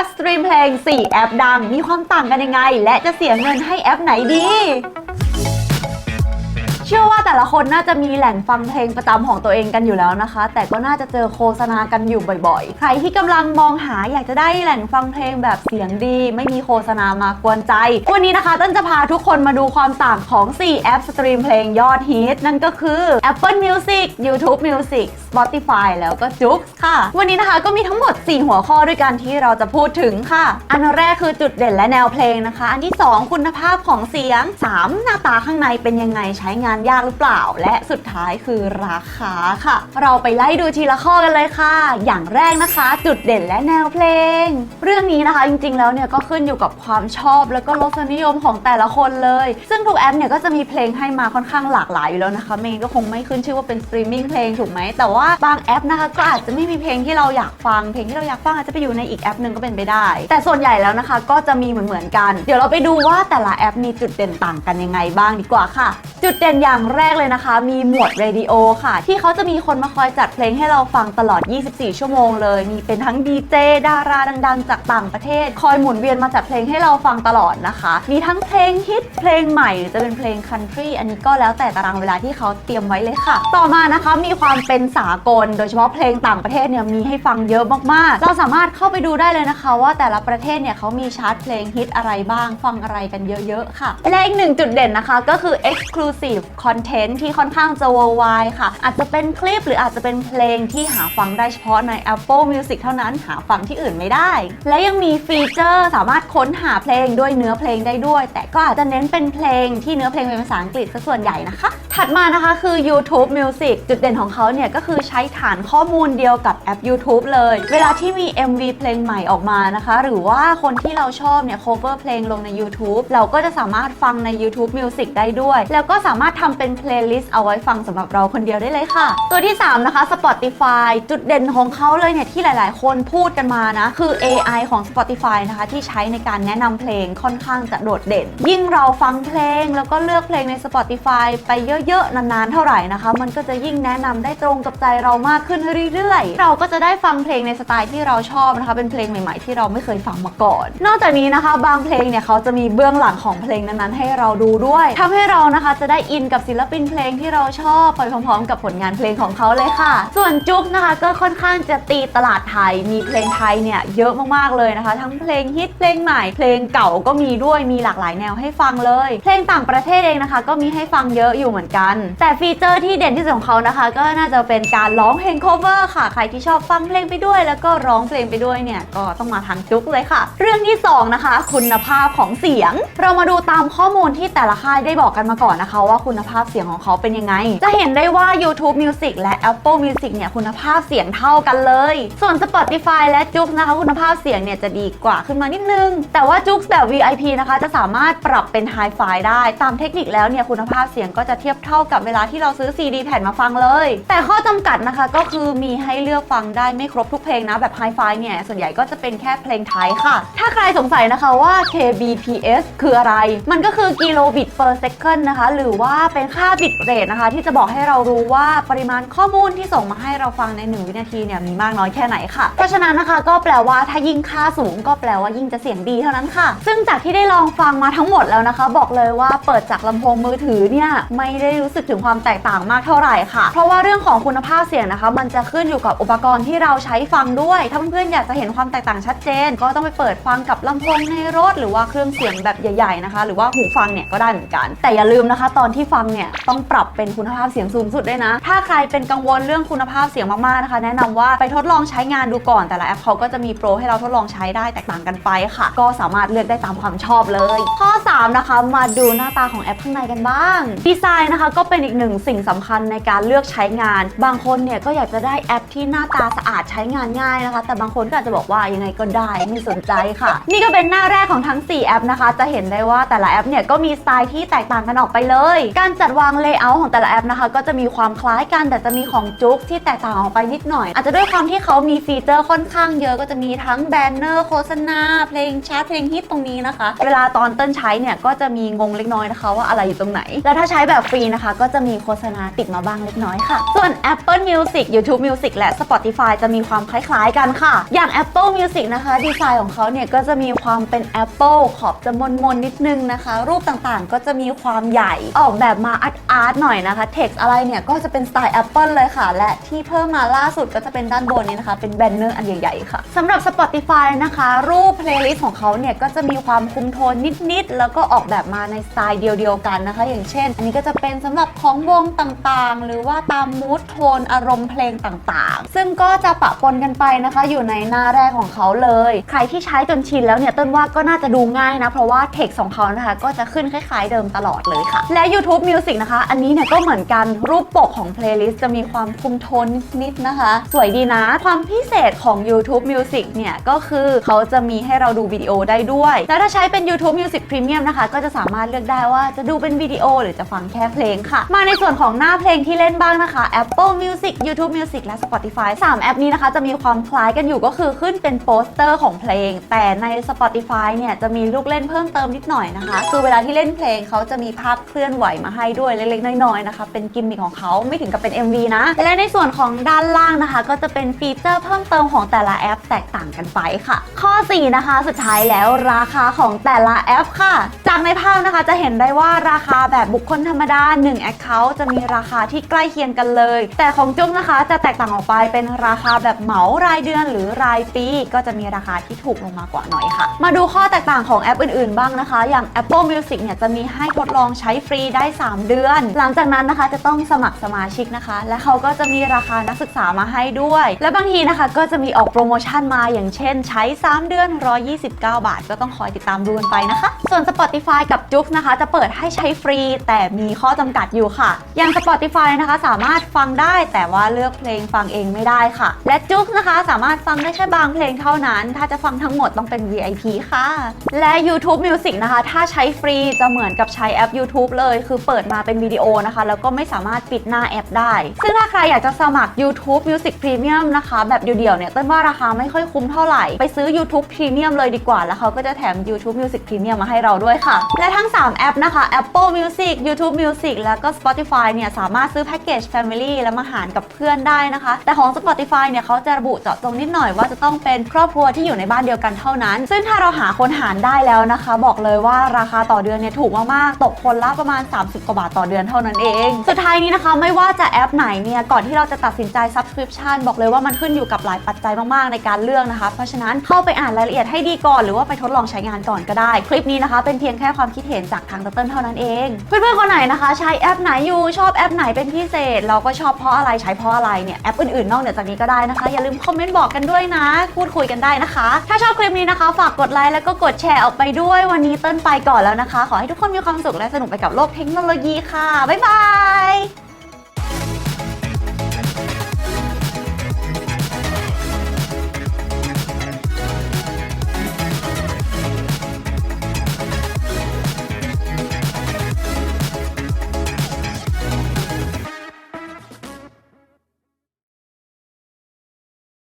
ปสตรีมเพลง 4 แอปดัง มีความต่างกันยังไง และจะเสียเงินให้แอปไหนดี เชื่อว่าแต่ละคนน่าจะมีแหล่งฟังเพลงประจำของตัวเองกันอยู่แล้วนะคะ แต่ก็น่าจะเจอโฆษณากันอยู่บ่อยๆ ใครที่กำลังมองหาอยากจะได้แหล่งฟังเพลงแบบเสียงดี ไม่มีโฆษณามากวนใจ วันนี้นะคะต้นจะพาทุกคนมาดูความต่างของ 4 แอปสตรีมเพลงยอดฮิตนั่นก็คือ Apple Music YouTube Music Spotify แล้วก็ j o o x ค่ะ วันนี้นะคะก็มีทั้งหมด 4 หัวข้อด้วยกันที่เราจะพูดถึงค่ะ อันแรกคือจุดเด่นและแนวเพลงนะคะ อันที่ 2 คุณภาพของเสียง 3 หน้าตาข้างในเป็นยังไงใช้งานยากหรือเปล่า และสุดท้ายคือราคาค่ะ เราไปไล่ดูทีละข้อกันเลยค่ะ อย่างแรกนะคะ จุดเด่นและแนวเพลง เรื่องนี้นะคะจริงๆแล้วเนี่ยก็ขึ้นอยู่กับความชอบแล้วก็รสนิยมของแต่ละคนเลย ซึ่งทุกแอปเนี่ยก็จะมีเพลงให้มาค่อนข้างหลากหลายอยู่แล้วนะคะไม่งั้นก็คงไม่ขึ้นชื่อว่าเป็นสตรีมมิ่งเพลงถูกไหมแต่ว่าบางแอปนะคะก็อาจจะไม่มีเพลงที่เราอยากฟัง เพลงที่เราอยากฟังอาจจะไปอยู่ในอีกแอปหนึ่งก็เป็นไปได้ แต่ส่วนใหญ่แล้วนะคะก็จะมีเหมือนๆกัน เดี๋ยวเราไปดูว่าแต่ละแอปมีจุดเด่นต่างกันยังไงบ้างดีกว่าค่ะ จุดเด่นอย่างางแรกเลยนะคะ มีหมวดเรดิโอค่ะ ที่เขาจะมีคนมาคอยจัดเพลงให้เราฟังตลอด 24 ชั่วโมงเลย มีเป็นทั้งดีเจดาราดังๆ จากต่างประเทศ คอยหมุนเวียนมาจัดเพลงให้เราฟังตลอดนะคะ มีทั้งเพลงฮิตเพลงใหม่หรือจะเป็นเพลงคันทรีอันนี้ก็แล้วแต่ตารางเวลาที่เขาเตรียมไว้เลยค่ะ ต่อมานะคะมีความเป็นสากล โดยเฉพาะเพลงต่างประเทศเนี่ยมีให้ฟังเยอะมากๆ เราสามารถเข้าไปดูได้เลยนะคะ ว่าแต่ละประเทศเนี่ยเขามีชาร์ตเพลงฮิตอะไรบ้างฟังอะไรกันเยอะๆค่ะ และอีกหนึ่งจุดเด่นนะคะก็คือ exclusive content ที่ค่อนข้างจะ worldwide ค่ะ อาจจะเป็นคลิปหรืออาจจะเป็นเพลงที่หาฟังได้เฉพาะใน Apple Music เท่านั้นหาฟังที่อื่นไม่ได้ และยังมีฟีเจอร์สามารถค้นหาเพลงด้วยเนื้อเพลงได้ด้วย แต่ก็อาจจะเน้นเป็นเพลงที่เนื้อเพลงเป็นภาษาอังกฤษซะส่วนใหญ่นะคะ ถัดมานะคะคือ YouTube Music จุดเด่นของเขาเนี่ยก็คือใช้ฐานข้อมูลเดียวกับแอป YouTube เลย เวลาที่มี MV เพลงใหม่ออกมานะคะ หรือว่าคนที่เราชอบเนี่ย cover เพลงลงใน YouTube เราก็จะสามารถฟังใน YouTube Music ได้ด้วย แล้วก็สามารถทำเป็น playlist เอาไว้ฟังสำหรับเราคนเดียวได้เลยค่ะ ตัวที่ 3 นะคะ Spotify จุดเด่นของเขาเลยเนี่ยที่หลาย ๆ คนพูดกันมานะ คือ AI ของ Spotify นะคะ ที่ใช้ในการแนะนำเพลงค่อนข้างจะโดดเด่น ยิ่งเราฟังเพลงแล้วก็เลือกเพลงใน Spotify ไปเยอะ ๆ นาน ๆ เท่าไหร่นะคะ มันก็จะยิ่งแนะนำได้ตรงกับใจเรามากขึ้นเรื่อย ๆ เราก็จะได้ฟังเพลงในสไตล์ที่เราชอบนะคะเป็นเพลงใหม่ ๆ ที่เราไม่เคยฟังมาก่อน นอกจากนี้นะคะ บางเพลงเนี่ยเขาจะมีเบื้องหลังของเพลงนั้นๆให้เราดูด้วยทำให้เรานะคะจะได้อินกับศิลปินเพลงที่เราชอบไปพร้อมๆ กับผลงานเพลงของเขาเลยค่ะ ส่วนจุ๊กนะคะก็ค่อนข้างจะตีตลาดไทย มีเพลงไทยเนี่ยเยอะมากๆเลยนะคะ ทั้งเพลงฮิตเพลงใหม่เพลงเก่าก็มีด้วยมีหลากหลายแนวให้ฟังเลย เพลงต่างประเทศเองนะคะ ก็มีให้ฟังเยอะอยู่เหมือนกัน แต่ฟีเจอร์ที่เด่นที่สุดของเขานะคะ ก็น่าจะเป็นการร้องเพลง cover ค่ะ ใครที่ชอบฟังเพลงไปด้วย แล้วก็ร้องเพลงไปด้วยเนี่ยก็ต้องมาทางจุ๊กเลยค่ะ เรื่องที่สองนะคะ คุณภาพของเสียง เรามาดูตามข้อมูลที่แต่ละค่ายได้บอกกันมาก่อนนะคะว่าคุณภาพเสียงของเขาเป็นยังไง จะเห็นได้ว่า YouTube Music และ Apple Music เนี่ยคุณภาพเสียงเท่ากันเลย ส่วน Spotify และจุ๊กนะคะคุณภาพเสียงเนี่ยจะดีกว่าขึ้นมานิดนึง แต่ว่าจุ๊กแบบ VIP นะคะจะสามารถปรับเป็น Hi-Fi ได้ตามเทคนิคแล้วเนี่ยคุณภาพเสียงก็จะเทียบเท่ากับเวลาที่เราซื้อ CD แผ่นมาฟังเลย แต่ข้อจำกัดนะคะก็คือมีให้เลือกฟังได้ไม่ครบทุกเพลงนะแบบ Hi-Fi เนี่ยส่วนใหญ่ก็จะเป็นแค่เพลงไทยค่ะ ถ้าใครสงสัยนะคะว่า kbps คืออะไร มันก็คือกิโลบิต per second นะคะ หรือว่าเป็นค่าบิตเรทนะคะ ที่จะบอกให้เรารู้ว่าปริมาณข้อมูลที่ส่งมาให้เราฟังใน 1 วินาทีเนี่ยมีมากน้อยแค่ไหนค่ะ เพราะฉะนั้นนะคะก็แปลว่าถ้ายิ่งค่าสูงก็แปลว่ายิ่งจะเสียงดีเท่านั้นค่ะ ซึ่งจากที่ได้ลองฟังมาทั้งหมดแล้วนะคะ บอกเลยว่าเปิดจากลำโพงมือถือเนี่ยไม่ได้รู้สึกถึงความแตกต่างมากเท่าไหร่ค่ะ เพราะว่าเรื่องของคุณภาพเสียงนะคะ มันจะขึ้นอยู่กับอุปกรณ์ที่เราใช้ฟังด้วย ถ้าเพื่อนๆอยากจะเห็นความแตกต่างชัดเจน ก็ต้องไปเปิดฟังกับลำโพงในรถ หรือว่าเครื่องเสียงแบบใหญ่ ๆนะคะ หรือว่าหูฟังเนี่ยก็ได้เหมือนกัน แต่อย่าลืมนะคะ ตอนที่ฟังเนี่ยต้องปรับเป็นคุณภาพเสียงสูงสุดด้วยนะ ถ้าใครเป็นกังวลเรื่องคุณภาพเสียงมากๆนะคะ แนะนำว่าไปทดลองใช้งานดูก่อนแต่ละแอปเขาก็จะมีโปรให้เราทดลองใช้ได้แตกต่างกันไปค่ะ ก็สามารถเลือกได้ตามความชอบเลย ข้อ 3 นะคะ มาดูหน้าตาของแอปข้างในกันบ้างดีไซน์นะคะก็เป็นอีกหนึ่งสิ่งสำคัญในการเลือกใช้งาน บางคนเนี่ยก็อยากจะได้แอปที่หน้าตาสะอาดใช้งานง่ายนะคะ แต่บางคนก็อาจจะบอกว่ายังไงก็ได้ไม่สนใจค่ะ นี่ก็เป็นหน้าแรกของทั้ง 4 แอปนะคะ จะเห็นได้ว่าแต่ละแอปเนี่ยก็มีสไตล์ที่แตกต่างกันออกไปเลย การการจัดวางเลเยอร์ของแต่ละแอปนะคะ ก็จะมีความคล้ายกันแต่จะมีของจุกที่แตกต่างออกไปนิดหน่อย อาจจะด้วยความที่เขามีฟีเจอร์ค่อนข้างเยอะก็จะมีทั้งแบนเนอร์โฆษณาเพลงชาร์ตเพลงฮิตตรงนี้นะคะ เวลาตอนเต้นใช้เนี่ยก็จะมีงงเล็กน้อยนะคะว่าอะไรอยู่ตรงไหน แล้วถ้าใช้แบบฟรีนะคะ ก็จะมีโฆษณาติดมาบ้างเล็กน้อยค่ะ ส่วน Apple Music YouTube Music และ Spotify จะมีความคล้ายๆกันค่ะ อย่าง Apple Music นะคะดีไซน์ของเขาเนี่ยก็จะมีความเป็น Apple ขอบจะมนๆนิดนึงนะคะ รูปต่างๆ ก็จะมีความใหญ่ออกแบบมาอาร์ตอาร์ตหน่อยนะคะ เท็กซ์อะไรเนี่ยก็จะเป็นสไตล์ Apple เลยค่ะ และที่เพิ่มมาล่าสุดก็จะเป็นด้านบนนี้นะคะ เป็นแบนเนอร์อันใหญ่ๆค่ะสำหรับ Spotify นะคะ รูปเพลย์ลิสต์ของเขาเนี่ยก็จะมีความคุมโทนนิดๆ แล้วก็ออกแบบมาในสไตล์เดียวๆกันนะคะ อย่างเช่น อันนี้ก็จะเป็นสำหรับของวงต่างๆ หรือว่าตามมูดโทนอารมณ์เพลงต่างๆ ซึ่งก็จะปะปนกันไปนะคะ อยู่ในหน้าแรกของเขาเลย ใครที่ใช้จนชินแล้วเนี่ยต้นว่าก็น่าจะดูง่ายนะเพราะว่าเท็กซ์ของเขานะคะก็จะขึ้นคล้ายๆเดิมตลอดเลยค่ะและ YouTube Music นะคะ อันนี้เนี่ยก็เหมือนกันรูปปกของเพลย์ลิสต์จะมีความคุมโทนนิดๆนะคะ สวยดีนะ ความพิเศษของ YouTube Music เนี่ย ก็คือเขาจะมีให้เราดูวิดีโอได้ด้วย แล้วถ้าใช้เป็น YouTube Music Premium นะคะ ก็จะสามารถเลือกได้ว่าจะดูเป็นวิดีโอหรือจะฟังแค่เพลงค่ะ มาในส่วนของหน้าเพลงที่เล่นบ้างนะคะ Apple Music YouTube Music และ Spotify 3 แอปนี้นะคะ จะมีความคล้ายกันอยู่ก็คือขึ้นเป็นโปสเตอร์ของเพลง แต่ใน Spotify เนี่ยจะมีลูกเล่นเพิ่มเติมนิดหน่อยนะคะ คือเวลาที่เล่นเพลงเขาจะมีภาพเคลื่อนไหวมาให้ด้วยเล็กๆน้อยๆนะคะ เป็นกิมมิคของเขาไม่ถึงกับเป็น MV นะ และในส่วนของด้านล่างนะคะ ก็จะเป็นฟีเจอร์เพิ่มเติมของแต่ละแอปแตกต่างกันไปค่ะ ข้อ 4 นะคะ สุดท้ายแล้วราคาของแต่ละแอปค่ะ จากในภาพนะคะจะเห็นได้ว่าราคาแบบบุคคลธรรมดา1 Account จะมีราคาที่ใกล้เคียงกันเลย แต่ของจุ้มนะคะจะแตกต่างออกไปเป็นราคาแบบเหมารายเดือนหรือรายปี ก็จะมีราคาที่ถูกลงมากว่าหน่อยค่ะ มาดูข้อแตกต่างของแอปอื่นๆ บ้างนะคะ อย่าง Apple Music เนี่ยจะมีให้ทดลองใช้ฟรีได้3 เดือน หลังจากนั้นนะคะจะต้องสมัครสมาชิกนะคะ และเขาก็จะมีราคานักศึกษามาให้ด้วย และบางทีนะคะก็จะมีออกโปรโมชั่นมาอย่างเช่น ใช้ 3 เดือน 129 บาท ก็ต้องคอยติดตามดูกันไปนะคะ ส่วน Spotify กับ j u x นะคะ จะเปิดให้ใช้ฟรี แต่มีข้อจำกัดอยู่ค่ะ อย่าง Spotify นะคะสามารถฟังได้แต่ว่าเลือกเพลงฟังเองไม่ได้ค่ะ และ j u x นะคะสามารถฟังได้แค่บางเพลงเท่านั้น ถ้าจะฟังทั้งหมดต้องเป็น VIP ค่ะ และ YouTube Music นะคะ ถ้าใช้ฟรีจะเหมือนกับใช้แอป YouTube เลยคือเเปิดมาเป็นวิดีโอนะคะ แล้วก็ไม่สามารถปิดหน้าแอปได้ ซึ่งถ้าใครอยากจะสมัคร YouTube Music Premium นะคะ แบบเดี่ยวๆเนี่ยเต้นว่าราคาไม่ค่อยคุ้มเท่าไหร่ ไปซื้อ YouTube Premium เลยดีกว่า แล้วเขาก็จะแถม YouTube Music Premium มาให้เราด้วยค่ะ และทั้ง 3 แอปนะคะ Apple Music YouTube Music แล้วก็ Spotify เนี่ยสามารถซื้อแพ็กเกจ Family แล้วมาหารกับเพื่อนได้นะคะ แต่ของ Spotify เนี่ยเขาจะระบุเจาะจงนิดหน่อยว่าจะต้องเป็นครอบครัวที่อยู่ในบ้านเดียวกันเท่านั้น ซึ่งถ้าเราหาคนหารได้แล้วนะคะ บอกเลยว่าราคาต่อเดือนเนี่ยถูกมากๆตกคนละประมาณ 30กว่าบาทต่อเดือนเท่านั้นเอง สุดท้ายนี้นะคะไม่ว่าจะแอปไหนเนี่ยก่อนที่เราจะตัดสินใจ Subscription บอกเลยว่ามันขึ้นอยู่กับหลายปัจจัยมากๆในการเลือกนะคะ เพราะฉะนั้นเข้าไปอ่านรายละเอียดให้ดีก่อนหรือว่าไปทดลองใช้งานก่อนก็ได้ คลิปนี้นะคะ เป็นเพียงแค่ความคิดเห็นจากทางเติ้ลเท่านั้นเอง เพื่อนๆคนไหนนะคะ ใช้แอปไหนอยู่ชอบแอปไหนเป็นพิเศษ เราก็ชอบเพราะอะไรใช้เพราะอะไรเนี่ยแอปอื่นๆนอกเหนือจากนี้ก็ได้นะคะ อย่าลืมคอมเมนต์บอกกันด้วยนะ พูดคุยกันได้นะคะ ถ้าชอบคลิปนี้นะคะ ฝากกดไลค์แล้วก็กดแชร์ออกไปด้วยวันนี้เติ้ลไปก่อนแล้วนะคะ ขอให้ทุกคนมีความสุขและสนุกไปกับโลกเทคโนโลยีค่ะ บ๊ายบาย